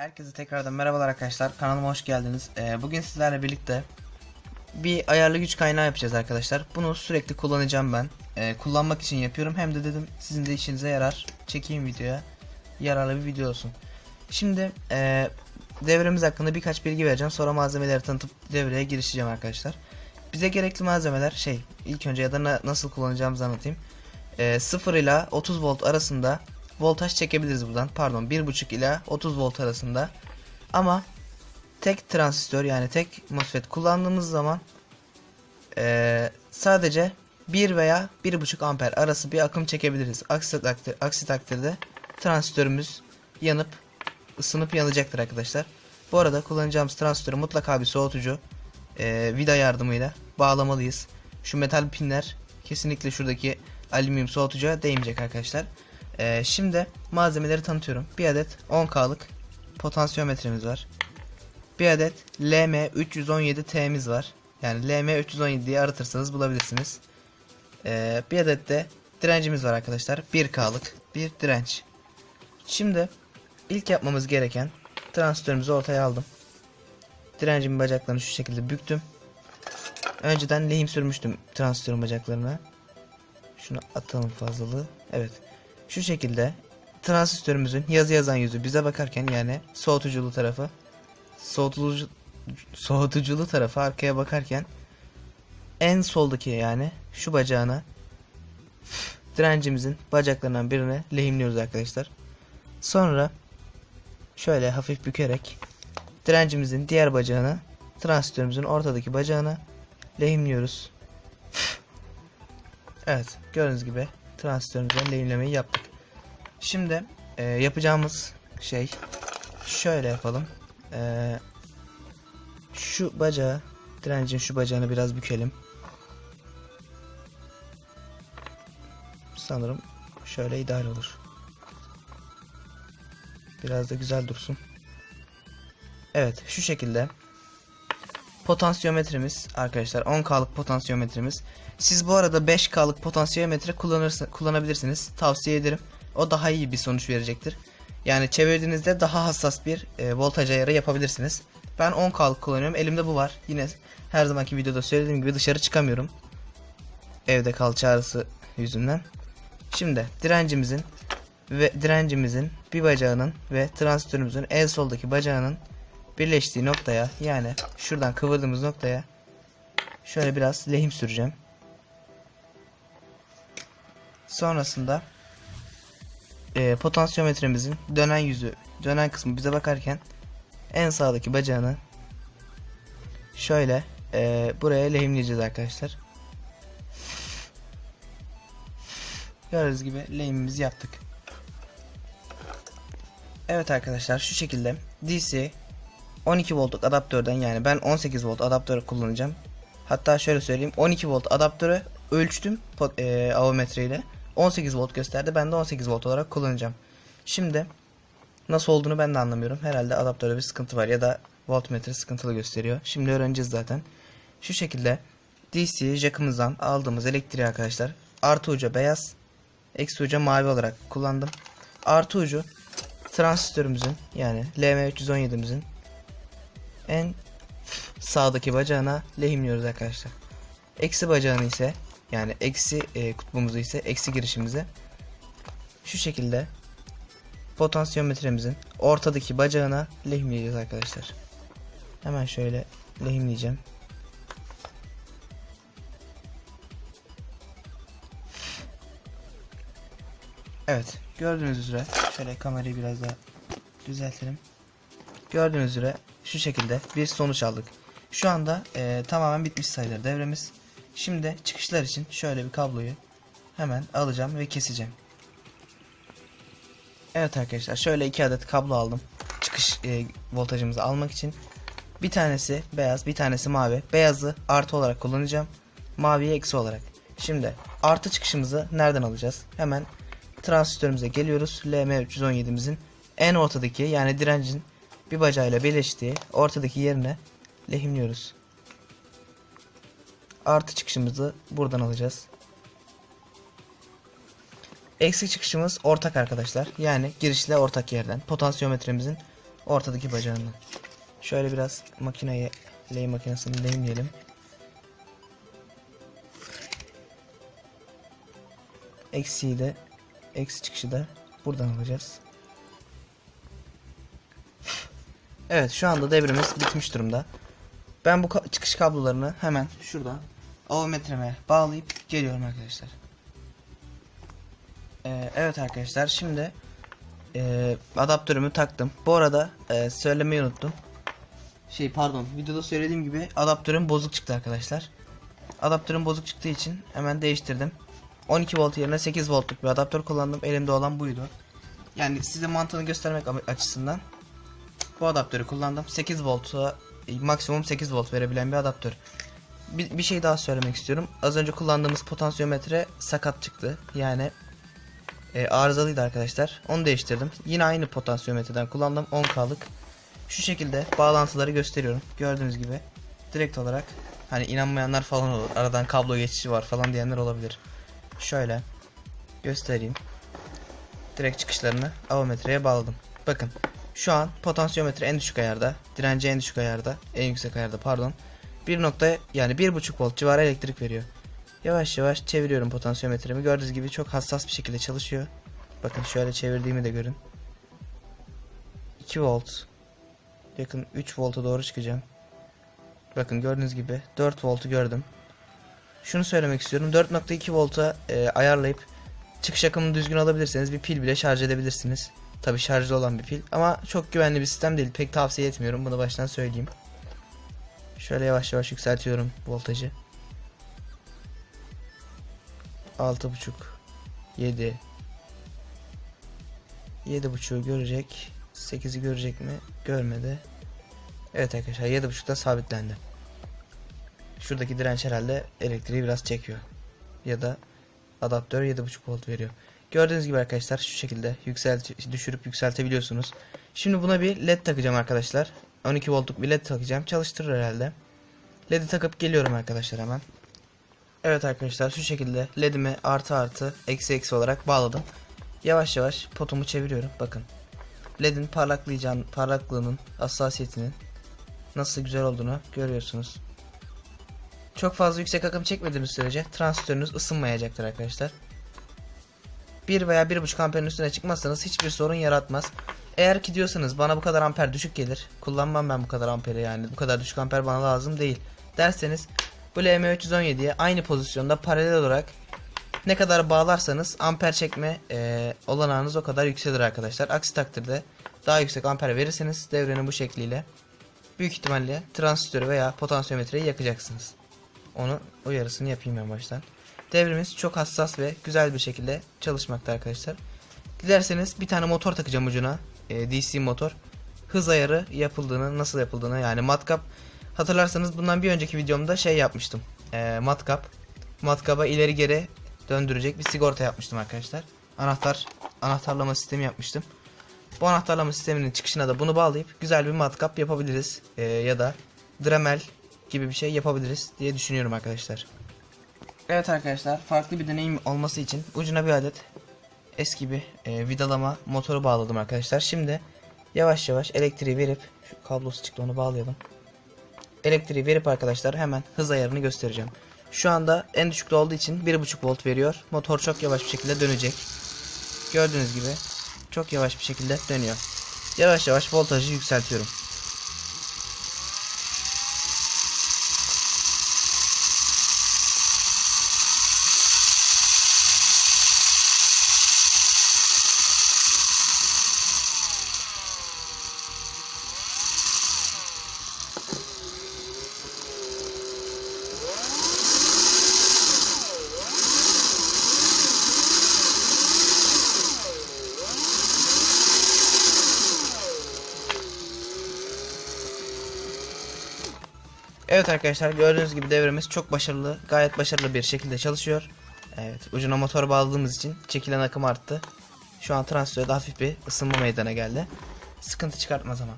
Herkese tekrardan merhabalar arkadaşlar. Kanalıma hoş geldiniz. Ee, bugün sizlerle birlikte bir ayarlı güç kaynağı yapacağız arkadaşlar. Bunu sürekli kullanacağım ben. Ee, kullanmak için yapıyorum. Hem de dedim sizin de işinize yarar. Çekeyim videoya. Yararlı bir video olsun. Şimdi e, devremiz hakkında birkaç bilgi vereceğim. Sonra malzemeleri tanıtıp devreye girişeceğim arkadaşlar. Bize gerekli malzemeler şey ilk önce ya da na- nasıl kullanacağımızı anlatayım. Ee, 0 ile 30 volt arasında voltaj çekebiliriz buradan. Pardon 1.5 ila 30 volt arasında. Ama tek transistör yani tek MOSFET kullandığımız zaman eee, sadece 1 veya 1.5 amper arası bir akım çekebiliriz. Aksi, takdir, aksi takdirde transistörümüz yanıp ısınıp yanacaktır arkadaşlar. Bu arada kullanacağımız transistörü mutlaka bir soğutucu eee, vida yardımıyla bağlamalıyız. Şu metal pinler kesinlikle şuradaki alüminyum soğutucuya değmeyecek arkadaşlar. Ee, şimdi malzemeleri tanıtıyorum. Bir adet 10K'lık potansiyometremiz var. Bir adet LM317T'miz var. Yani LM317 diye aratırsanız bulabilirsiniz. Ee, bir adet de direncimiz var arkadaşlar. 1K'lık bir direnç. Şimdi ilk yapmamız gereken transistörümüzü ortaya aldım. Direncimin bacaklarını şu şekilde büktüm. Önceden lehim sürmüştüm transistörün bacaklarına. Şunu atalım fazlalığı. Evet. Şu şekilde transistörümüzün yazı yazan yüzü bize bakarken yani soğutuculu tarafı soğutucu soğutuculu tarafı arkaya bakarken en soldaki yani şu bacağına direncimizin bacaklarından birine lehimliyoruz arkadaşlar. Sonra şöyle hafif bükerek direncimizin diğer bacağına transistörümüzün ortadaki bacağına lehimliyoruz. Evet gördüğünüz gibi transistörümüzden lehimlemeyi yaptık. Şimdi e, yapacağımız şey şöyle yapalım. E, şu bacağı direncin şu bacağını biraz bükelim. Sanırım şöyle ideal olur. Biraz da güzel dursun. Evet şu şekilde potansiyometremiz arkadaşlar 10K'lık potansiyometremiz. Siz bu arada 5K'lık potansiyometre kullanabilirsiniz. Tavsiye ederim. O daha iyi bir sonuç verecektir. Yani çevirdiğinizde daha hassas bir e, voltaj ayarı yapabilirsiniz. Ben 10K'lık kullanıyorum. Elimde bu var. Yine her zamanki videoda söylediğim gibi dışarı çıkamıyorum. Evde kal çağrısı yüzünden. Şimdi direncimizin ve direncimizin bir bacağının ve transistörümüzün en soldaki bacağının birleştiği noktaya yani şuradan kıvırdığımız noktaya şöyle biraz lehim süreceğim. Sonrasında e, potansiyometremizin dönen yüzü, dönen kısmı bize bakarken en sağdaki bacağını şöyle e, buraya lehimleyeceğiz arkadaşlar. Gördüğünüz gibi lehimimizi yaptık. Evet arkadaşlar şu şekilde DC 12 voltluk adaptörden yani ben 18 volt adaptörü kullanacağım. Hatta şöyle söyleyeyim 12 volt adaptörü ölçtüm e, avometre ile 18 volt gösterdi ben de 18 volt olarak kullanacağım. Şimdi nasıl olduğunu ben de anlamıyorum. Herhalde adaptörde bir sıkıntı var ya da voltmetre sıkıntılı gösteriyor. Şimdi öğreneceğiz zaten. Şu şekilde DC jackımızdan aldığımız elektriği arkadaşlar artı uca beyaz eksi uca mavi olarak kullandım. Artı ucu transistörümüzün yani LM317'imizin en sağdaki bacağına lehimliyoruz arkadaşlar. Eksi bacağını ise yani eksi e, kutbumuzu ise eksi girişimize şu şekilde potansiyometremizin ortadaki bacağına lehimleyeceğiz arkadaşlar. Hemen şöyle lehimleyeceğim. Evet gördüğünüz üzere şöyle kamerayı biraz daha düzeltelim. Gördüğünüz üzere şu şekilde bir sonuç aldık. Şu anda e, tamamen bitmiş sayılır devremiz. Şimdi çıkışlar için şöyle bir kabloyu hemen alacağım ve keseceğim. Evet arkadaşlar şöyle iki adet kablo aldım. Çıkış e, voltajımızı almak için. Bir tanesi beyaz bir tanesi mavi. Beyazı artı olarak kullanacağım. Maviyi eksi olarak. Şimdi artı çıkışımızı nereden alacağız? Hemen transistörümüze geliyoruz. LM317'imizin en ortadaki yani direncin bir bacağıyla birleştiği ortadaki yerine lehimliyoruz. Artı çıkışımızı buradan alacağız. Eksi çıkışımız ortak arkadaşlar. Yani girişle ortak yerden. Potansiyometremizin Ortadaki bacağından. Şöyle biraz makineye lay makinesini lehimleyelim. Eksiği de eksi çıkışı da buradan alacağız. Evet şu anda devrimiz bitmiş durumda. Ben bu ka- çıkış kablolarını hemen şuradan avometreme bağlayıp geliyorum arkadaşlar. Ee, evet arkadaşlar şimdi e, adaptörümü taktım. Bu arada e, söylemeyi unuttum. Şey pardon videoda söylediğim gibi adaptörüm bozuk çıktı arkadaşlar. Adaptörüm bozuk çıktığı için hemen değiştirdim. 12 volt yerine 8 voltluk bir adaptör kullandım. Elimde olan buydu. Yani size mantığını göstermek açısından bu adaptörü kullandım. 8 volta e, maksimum 8 volt verebilen bir adaptör. Bir, bir şey daha söylemek istiyorum. Az önce kullandığımız potansiyometre sakat çıktı. Yani e, arızalıydı arkadaşlar. Onu değiştirdim. Yine aynı potansiyometreden kullandım. 10K'lık. Şu şekilde bağlantıları gösteriyorum. Gördüğünüz gibi direkt olarak hani inanmayanlar falan olur. Aradan kablo geçişi var falan diyenler olabilir. Şöyle göstereyim. Direkt çıkışlarını avometreye bağladım. Bakın şu an potansiyometre en düşük ayarda, direnci en düşük ayarda, en yüksek ayarda pardon. 1 nokta yani 1.5 volt civarı elektrik veriyor. Yavaş yavaş çeviriyorum potansiyometremi. Gördüğünüz gibi çok hassas bir şekilde çalışıyor. Bakın şöyle çevirdiğimi de görün. 2 volt. Yakın 3 volta doğru çıkacağım. Bakın gördüğünüz gibi 4 voltu gördüm. Şunu söylemek istiyorum. 4.2 volta e, ayarlayıp çıkış akımını düzgün alabilirseniz bir pil bile şarj edebilirsiniz. Tabi şarjlı olan bir pil ama çok güvenli bir sistem değil. Pek tavsiye etmiyorum. Bunu baştan söyleyeyim. Şöyle yavaş yavaş yükseltiyorum voltajı. 6.5 7 7.5'u görecek. 8'i görecek mi? Görmedi. Evet arkadaşlar 7.5'da sabitlendi. Şuradaki direnç herhalde elektriği biraz çekiyor. Ya da adaptör 7.5 volt veriyor. Gördüğünüz gibi arkadaşlar şu şekilde yükselt düşürüp yükseltebiliyorsunuz. Şimdi buna bir led takacağım arkadaşlar. 12 voltluk bir led takacağım. Çalıştırır herhalde. Led'i takıp geliyorum arkadaşlar hemen. Evet arkadaşlar şu şekilde ledimi artı artı eksi eksi olarak bağladım. Yavaş yavaş potumu çeviriyorum. Bakın. Ledin parlaklayacağın parlaklığının hassasiyetinin nasıl güzel olduğunu görüyorsunuz. Çok fazla yüksek akım çekmediğimiz sürece transistörünüz ısınmayacaktır arkadaşlar. 1 veya 1.5 amperin üstüne çıkmazsanız hiçbir sorun yaratmaz. Eğer ki diyorsanız bana bu kadar amper düşük gelir. Kullanmam ben bu kadar amperi yani. Bu kadar düşük amper bana lazım değil. Derseniz bu LM317'ye aynı pozisyonda paralel olarak ne kadar bağlarsanız amper çekme e, olanağınız o kadar yükselir arkadaşlar. Aksi takdirde daha yüksek amper verirseniz devrenin bu şekliyle büyük ihtimalle transistörü veya potansiyometreyi yakacaksınız. Onu uyarısını yapayım ben baştan. Devrimiz çok hassas ve güzel bir şekilde çalışmakta arkadaşlar. Dilerseniz bir tane motor takacağım ucuna. e, DC motor. Hız ayarı yapıldığını, nasıl yapıldığını yani matkap. Hatırlarsanız bundan bir önceki videomda şey yapmıştım. E, matkap. Matkaba ileri geri döndürecek bir sigorta yapmıştım arkadaşlar. Anahtar, anahtarlama sistemi yapmıştım. Bu anahtarlama sisteminin çıkışına da bunu bağlayıp güzel bir matkap yapabiliriz. E, ya da Dremel gibi bir şey yapabiliriz diye düşünüyorum arkadaşlar. Evet arkadaşlar farklı bir deneyim olması için ucuna bir adet eski bir e, vidalama motoru bağladım arkadaşlar. Şimdi yavaş yavaş elektriği verip şu kablosu çıktı onu bağlayalım. Elektriği verip arkadaşlar hemen hız ayarını göstereceğim. Şu anda en düşükte olduğu için 1.5 volt veriyor. Motor çok yavaş bir şekilde dönecek. Gördüğünüz gibi çok yavaş bir şekilde dönüyor. Yavaş yavaş voltajı yükseltiyorum. Evet arkadaşlar gördüğünüz gibi devremiz çok başarılı, gayet başarılı bir şekilde çalışıyor. Evet ucuna motor bağladığımız için çekilen akım arttı. Şu an transistörde hafif bir ısınma meydana geldi. Sıkıntı çıkartmaz ama.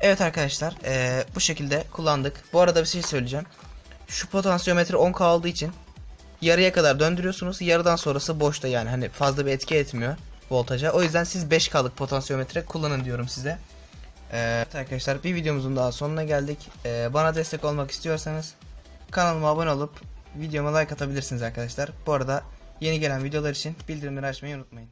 Evet arkadaşlar eee, bu şekilde kullandık. Bu arada bir şey söyleyeceğim. Şu potansiyometre 10K olduğu için yarıya kadar döndürüyorsunuz. Yarıdan sonrası boşta yani hani fazla bir etki etmiyor voltaja. O yüzden siz 5K'lık potansiyometre kullanın diyorum size. Evet arkadaşlar bir videomuzun daha sonuna geldik. Ee, bana destek olmak istiyorsanız kanalıma abone olup videoma like atabilirsiniz arkadaşlar. Bu arada yeni gelen videolar için bildirimleri açmayı unutmayın.